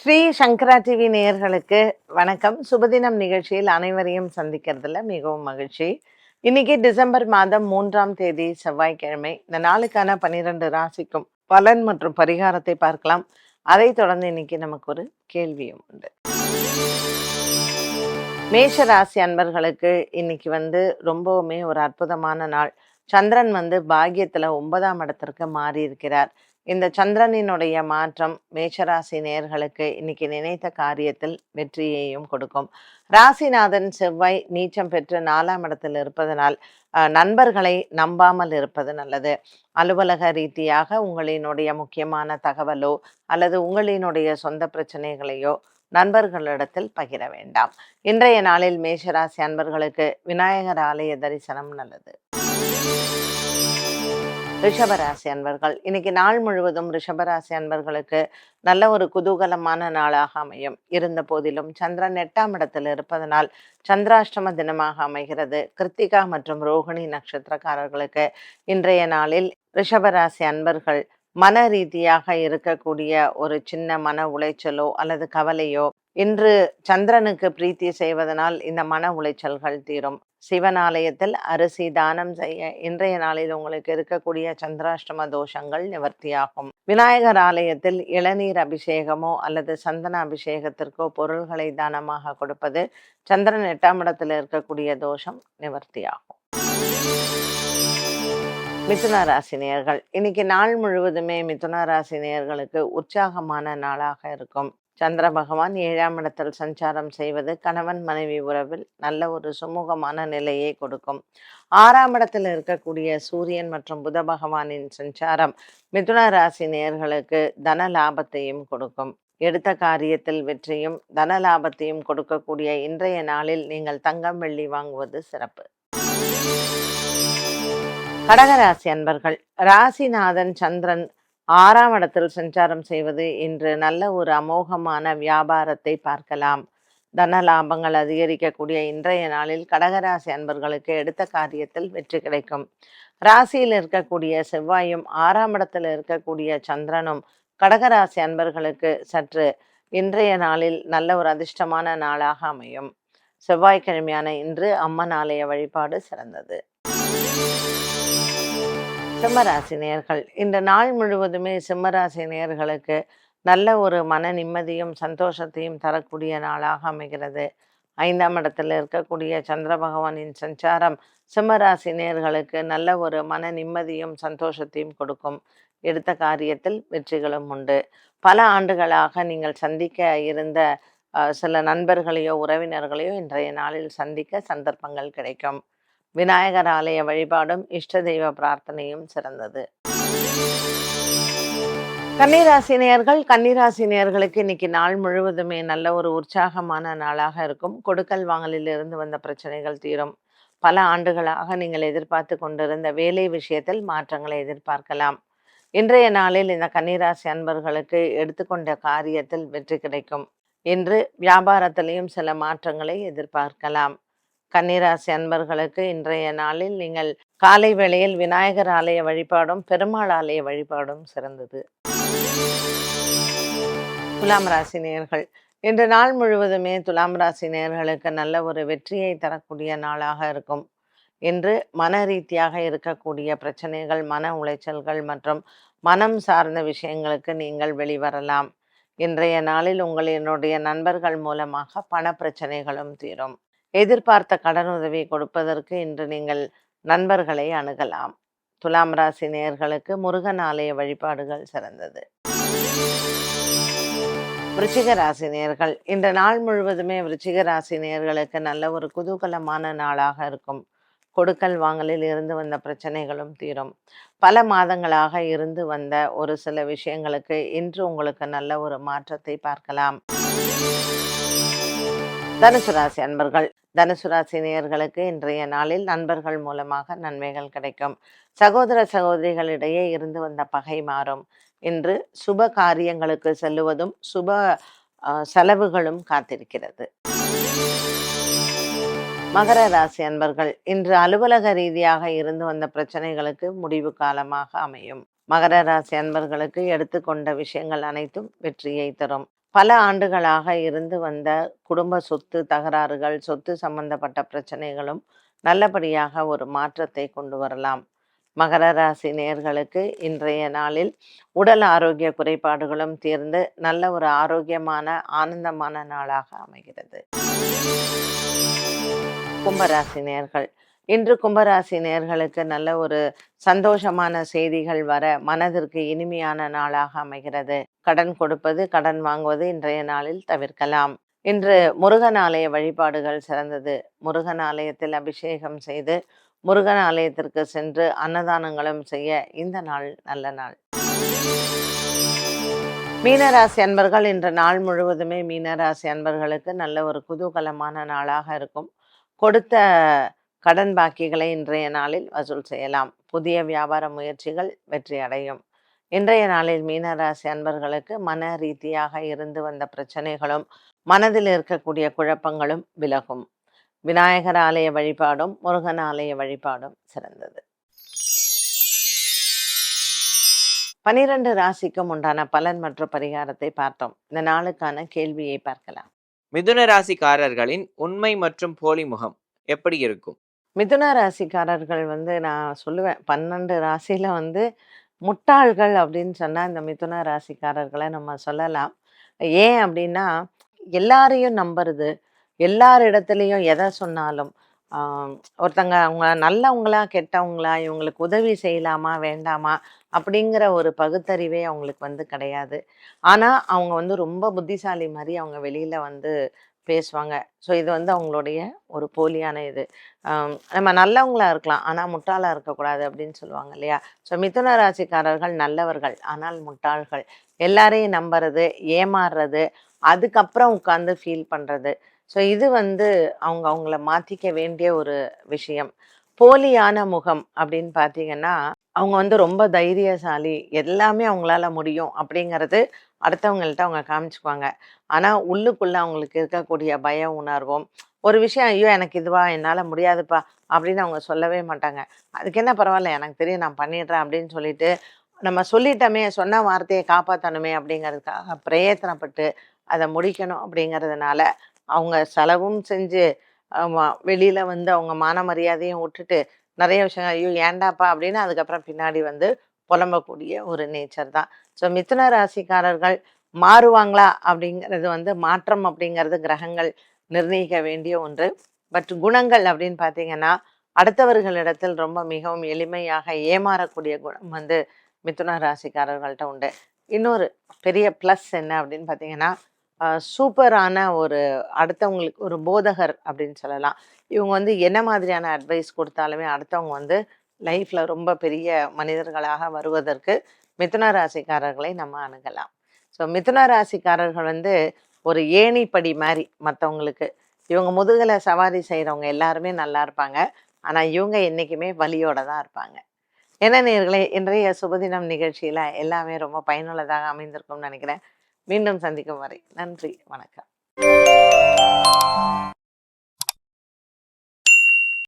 ஸ்ரீ சங்கரா TV நேயர்களுக்கு வணக்கம். சுபதினம் நிகழ்ச்சியில் அனைவரையும் சந்திக்கிறதுல மிகவும் மகிழ்ச்சி. இன்னைக்கு டிசம்பர் மாதம் மூன்றாம் தேதி செவ்வாய்க்கிழமை. இந்த நாளுக்கான பன்னிரண்டு ராசிக்கும் பலன் மற்றும் பரிகாரத்தை பார்க்கலாம். அதை தொடர்ந்து இன்னைக்கு நமக்கு ஒரு கேள்வியும் உண்டு. மேஷ ராசி அன்பர்களுக்கு இன்னைக்கு வந்து ரொம்பவுமே ஒரு அற்புதமான நாள். சந்திரன் வந்து பாக்கியத்துல ஒன்பதாம் இடத்திற்கு மாறி இருக்கிறார் இந்த சந்திரனினுடைய மாற்றம் மேஷராசி நேர்களுக்கு இன்னைக்கு நினைத்த காரியத்தில் வெற்றியையும் கொடுக்கும். ராசிநாதன் செவ்வாய் நீச்சம் பெற்று நாலாம் இடத்தில் இருப்பதனால் நண்பர்களை நம்பாமல் இருப்பது நல்லது. அலுவலக ரீதியாக உங்களினுடைய முக்கியமான தகவலோ அல்லது உங்களினுடைய சொந்த பிரச்சனைகளையோ நண்பர்களிடத்தில் பகிர வேண்டாம். இன்றைய நாளில் மேஷராசி அன்பர்களுக்கு விநாயகர் ஆலய தரிசனம் நல்லது. ரிஷபராசி அன்பர்கள். இன்னைக்கு நாள் முழுவதும் ரிஷபராசி அன்பர்களுக்கு நல்ல ஒரு குதூகலமான நாளாக அமையும். இருந்த போதிலும் சந்திரன் எட்டாம் இடத்தில் இருப்பதனால் சந்திராஷ்டம தினமாக அமைகிறது. கிருத்திகா மற்றும் ரோகிணி நட்சத்திரக்காரர்களுக்கு இன்றைய நாளில் ரிஷபராசி அன்பர்கள் மன ரீதியாக இருக்கக்கூடிய ஒரு சின்ன மன உளைச்சலோ அல்லது கவலையோ இன்று சந்திரனுக்கு பிரீத்தி செய்வதனால் இந்த மன உளைச்சல்கள் தீரும். சிவன் ஆலயத்தில் அரிசி தானம் செய்ய இன்றைய நாளில் உங்களுக்கு இருக்கக்கூடிய சந்திராஷ்டம தோஷங்கள் நிவர்த்தியாகும். விநாயகர் ஆலயத்தில் இளநீர் அபிஷேகமோ அல்லது சந்தன அபிஷேகத்திற்கோ பொருள்களை தானமாக கொடுப்பது சந்திரன் எட்டாம் இடத்தில் இருக்கக்கூடிய தோஷம் நிவர்த்தியாகும். மிதுன ராசி நேயர்கள் இன்னைக்கு நாள் முழுவதுமே மிதுன ராசி நேயர்களுக்கு உற்சாகமான நாளாக இருக்கும். சந்திர பகவான் ஏழாம் இடத்தில் சஞ்சாரம் செய்வது கணவன் மனைவி உறவில் நல்ல ஒரு சுமூகமான நிலையை கொடுக்கும். ஆறாம் இடத்தில் இருக்கக்கூடிய சூரியன் மற்றும் புத பகவானின் சஞ்சாரம் மிதுன ராசி நேயர்களுக்கு தன லாபத்தையும் கொடுக்கும். எடுத்த காரியத்தில் வெற்றியும் தன லாபத்தையும் கொடுக்கக்கூடிய இன்றைய நாளில் நீங்கள் தங்கம் வெள்ளி வாங்குவது சிறப்பு. கடகராசி அன்பர்கள் ராசிநாதன் சந்திரன் ஆறாம் இடத்தில் சஞ்சாரம் செய்வது இன்று நல்ல ஒரு அமோகமான வியாபாரத்தை பார்க்கலாம். தன லாபங்கள் அதிகரிக்கக்கூடிய இன்றைய நாளில் கடகராசி அன்பர்களுக்கு எடுத்த காரியத்தில் வெற்றி கிடைக்கும். ராசியில் இருக்கக்கூடிய செவ்வாயும் ஆறாம் இடத்தில் இருக்கக்கூடிய சந்திரனும் கடகராசி அன்பர்களுக்கு சற்று இன்றைய நாளில் நல்ல ஒரு அதிர்ஷ்டமான நாளாக அமையும். செவ்வாய்க்கிழமையான இன்று அம்மன் ஆலய வழிபாடு சிறந்தது. சிம்மராசி நேர்கள். இந்த நாள் முழுவதுமே சிம்மராசி நேர்களுக்கு நல்ல ஒரு மன நிம்மதியும் சந்தோஷத்தையும் தரக்கூடிய நாளாக அமைகிறது. ஐந்தாம் இடத்துல இருக்கக்கூடிய சந்திர பகவானின் சஞ்சாரம் சிம்மராசி நேர்களுக்கு நல்ல ஒரு மன நிம்மதியும் சந்தோஷத்தையும் கொடுக்கும். எடுத்த காரியத்தில் வெற்றிகளும் உண்டு. பல ஆண்டுகளாக நீங்கள் சந்திக்க இருந்த சில நண்பர்களையோ உறவினர்களையோ இன்றைய நாளில் சந்திக்க சந்தர்ப்பங்கள் கிடைக்கும். விநாயகர் ஆலய வழிபாடும் இஷ்ட தெய்வ பிரார்த்தனையும் சிறந்தது. கன்னிராசினியர்கள் கன்னிராசினியர்களுக்கு இன்னைக்கு நாள் முழுவதுமே நல்ல ஒரு உற்சாகமான நாளாக இருக்கும். கொடுக்கல் வாங்கலில் இருந்து வந்த பிரச்சனைகள் தீரும். பல ஆண்டுகளாக நீங்கள் எதிர்பார்த்து கொண்டிருந்த வேலை விஷயத்தில் மாற்றங்களை எதிர்பார்க்கலாம். இன்றைய நாளில் இந்த கன்னிராசி அன்பர்களுக்கு எடுத்துக்கொண்ட காரியத்தில் வெற்றி கிடைக்கும். இன்று வியாபாரத்திலையும் சில மாற்றங்களை எதிர்பார்க்கலாம். கன்னிராசி அன்பர்களுக்கு இன்றைய நாளில் நீங்கள் காலை வேளையில் விநாயகர் ஆலய வழிபாடும் பெருமாள் ஆலய வழிபாடும் சிறந்தது. துலாம் ராசி நேயர்கள் இன்று நாள் முழுவதுமே துலாம் ராசி நேயர்களுக்கு நல்ல ஒரு வெற்றியை தரக்கூடிய நாளாக இருக்கும். இன்று மன ரீதியாக இருக்கக்கூடிய பிரச்சனைகள் மன உளைச்சல்கள் மற்றும் மனம் சார்ந்த விஷயங்களுக்கு நீங்கள் வெளிவரலாம். இன்றைய நாளில் உங்களினுடைய நண்பர்கள் மூலமாக பண பிரச்சனைகளும் தீரும். எதிர்பார்த்த கடன் உதவி கொடுப்பதற்கு இன்று நீங்கள் நண்பர்களை அணுகலாம். துலாம் ராசி நேயர்களுக்கு முருகன் ஆலய வழிபாடுகள் சிறந்தது. விருச்சிக ராசி நேர்கள் இந்த நாள் முழுவதுமே விருச்சிக ராசி நேர்களுக்கு நல்ல ஒரு குதூகலமான நாளாக இருக்கும். கொடுக்கல் வாங்கலில் இருந்து வந்த பிரச்சனைகளும் தீரும். பல மாதங்களாக இருந்து வந்த ஒரு சில விஷயங்களுக்கு இன்று உங்களுக்கு நல்ல ஒரு மாற்றத்தை பார்க்கலாம். தனுசு ராசி அன்பர்கள். தனுசு ராசி நேயர்களுக்கு இன்றைய நாளில் நண்பர்கள் மூலமாக நன்மைகள் கிடைக்கும். சகோதர சகோதரிகளிடையே இருந்து வந்த பகை மாறும். இன்று சுப காரியங்களுக்கு செல்லுவதும் சுப செலவுகளும் காத்திருக்கிறது. மகர ராசி அன்பர்கள் இன்று அலுவலக ரீதியாக இருந்து வந்த பிரச்சனைகளுக்கு முடிவு காலமாக அமையும். மகர ராசி அன்பர்களுக்கு எடுத்துக்கொண்ட விஷயங்கள் அனைத்தும் வெற்றியை தரும். பல ஆண்டுகளாக இருந்து வந்த குடும்ப சொத்து தகராறுகள் சொத்து சம்பந்தப்பட்ட பிரச்சனைகளும் நல்லபடியாக ஒரு மாற்றத்தை கொண்டு வரலாம். மகர ராசி நேர்களுக்கு இன்றைய நாளில் உடல் ஆரோக்கிய குறைபாடுகளும் தீர்ந்து நல்ல ஒரு ஆரோக்கியமான ஆனந்தமான நாளாக அமைகிறது. கும்பராசி நேர்கள் இன்று கும்பராசி நேர்களுக்கு நல்ல ஒரு சந்தோஷமான செய்திகள் வர மனதிற்கு இனிமையான நாளாக அமைகிறது. கடன் கொடுப்பது கடன் வாங்குவது இன்றைய நாளில் தவிர்க்கலாம். இன்று முருகன் ஆலய வழிபாடுகள் சிறந்தது. முருகன் ஆலயத்தில் அபிஷேகம் செய்து முருகன் ஆலயத்திற்கு சென்று அன்னதானங்களும் செய்ய இந்த நாள் நல்ல நாள். மீனராசி அன்பர்கள் இன்று நாள் முழுவதுமே மீனராசி அன்பர்களுக்கு நல்ல ஒரு குதூகலமான நாளாக இருக்கும். கொடுத்த கடன் பாக்கிகளை இன்றைய நாளில் வசூல் செய்யலாம். புதிய வியாபார முயற்சிகள் வெற்றி அடையும். இன்றைய நாளில் மீனராசி அன்பர்களுக்கு மன ரீதியாக இருந்து வந்த பிரச்சனைகளும் மனதில் இருக்கக்கூடிய குழப்பங்களும் விலகும். விநாயகர் ஆலய வழிபாடும் முருகன் ஆலய வழிபாடும் சிறந்தது. பனிரெண்டு ராசிக்கும் உண்டான பலன் மற்றும் பரிகாரத்தை பார்த்தோம். இந்த நாளுக்கான கேள்வியை பார்க்கலாம். மிதுன ராசிக்காரர்களின் உண்மை மற்றும் போலி முகம் எப்படி இருக்கும்? மிதுன ராசிக்காரர்கள் வந்து நான் சொல்லுவேன் பன்னெண்டு ராசியில் வந்து முட்டாள்கள் அப்படின்னு சொன்னால் இந்த மிதுன ராசிக்காரர்களை நம்ம சொல்லலாம். ஏன் அப்படின்னா எல்லாரையும் நம்புறது எல்லார் இடத்துலையும் எதை சொன்னாலும் ஒருத்தங்க அவங்க நல்லவங்களா கெட்டவங்களா இவங்களுக்கு உதவி செய்யலாமா வேண்டாமா அப்படிங்கிற ஒரு பகுத்தறிவே அவங்களுக்கு வந்து கிடையாது. ஆனால் அவங்க வந்து ரொம்ப புத்திசாலி மாதிரி அவங்க வெளியில் வந்து பேசுவாங்க. ஸோ இது வந்து அவங்களுடைய ஒரு போலியான இது. நம்ம நல்லவங்களா இருக்கலாம். ஆனால் முட்டாளாக இருக்கக்கூடாது அப்படின்னு சொல்லுவாங்க இல்லையா? ஸோ மிதுன ராசிக்காரர்கள் நல்லவர்கள். ஆனால் முட்டாள்கள். எல்லாரையும் நம்புறது ஏமாறுறது அதுக்கப்புறம் உட்காந்து ஃபீல் பண்ணுறது ஸோ இது வந்து அவங்க அவங்கள மாற்றிக்க வேண்டிய ஒரு விஷயம். போலியான முகம் அப்படின்னு பார்த்தீங்கன்னா அவங்க வந்து ரொம்ப தைரியசாலி. எல்லாமே அவங்களால முடியும் அப்படிங்கிறது அடுத்தவங்கள்ட்ட அவங்க காமிச்சுக்குவாங்க. ஆனா உள்ளுக்குள்ள அவங்களுக்கு இருக்கக்கூடிய பய உணர்வும் ஒரு விஷயம் ஐயோ எனக்கு இதுவா என்னால முடியாதுப்பா அப்படின்னு அவங்க சொல்லவே மாட்டாங்க. அதுக்கு என்ன பரவாயில்ல எனக்கு தெரியும் நான் பண்ணிடுறேன் அப்படின்னு சொல்லிட்டு நம்ம சொல்லிட்டோமே சொன்ன வார்த்தையை காப்பாற்றணுமே அப்படிங்கிறதுக்காக பிரயத்தனப்பட்டு அதை முடிக்கணும் அப்படிங்கிறதுனால அவங்க செலவும் செஞ்சு வெளியில் வெளியில வந்து அவங்க மான மரியாதையும் விட்டுட்டு நிறைய விஷயங்கள் ஐயோ ஏண்டாப்பா அப்படின்னு அதுக்கப்புறம் பின்னாடி வந்து புலம்பக்கூடிய ஒரு நேச்சர் தான். ஸோ மிதுன ராசிக்காரர்கள் மாறுவாங்களா அப்படிங்கிறது வந்து மாற்றம் அப்படிங்கிறது கிரகங்கள் நிர்ணயிக்க வேண்டிய ஒன்று. பட் குணங்கள் அப்படின்னு பார்த்தீங்கன்னா அடுத்தவர்களிடத்தில் ரொம்ப மிகவும் எளிமையாக ஏமாறக்கூடிய குணம் வந்து மிதுன ராசிக்காரர்கள்ட்ட உண்டு. இன்னொரு பெரிய ப்ளஸ் என்ன அப்படின்னு பார்த்தீங்கன்னா சூப்பரான ஒரு அடுத்தவங்களுக்கு ஒரு போதகர் அப்படின்னு சொல்லலாம். இவங்க வந்து என்ன மாதிரியான அட்வைஸ் கொடுத்தாலுமே அடுத்தவங்க வந்து லைஃப்பில் ரொம்ப பெரிய மனிதர்களாக வருவதற்கு மிதுன ராசிக்காரர்களை நம்ம அணுகலாம். ஸோ மிதுன ராசிக்காரர்கள் வந்து ஒரு ஏணிப்படி மாதிரி மற்றவங்களுக்கு இவங்க முதுகலை சவாரி செய்கிறவங்க எல்லாருமே நல்லா இருப்பாங்க. ஆனால் இவங்க என்றைக்குமே வலியோட தான் இருப்பாங்க. என்ன நேர்களே இன்றைய சுபதினம் நிகழ்ச்சியில் எல்லாமே ரொம்ப பயனுள்ளதாக அமைந்திருக்கும்னு நினைக்கிறேன். மீண்டும் சந்திக்கும் வரை நன்றி வணக்கம்.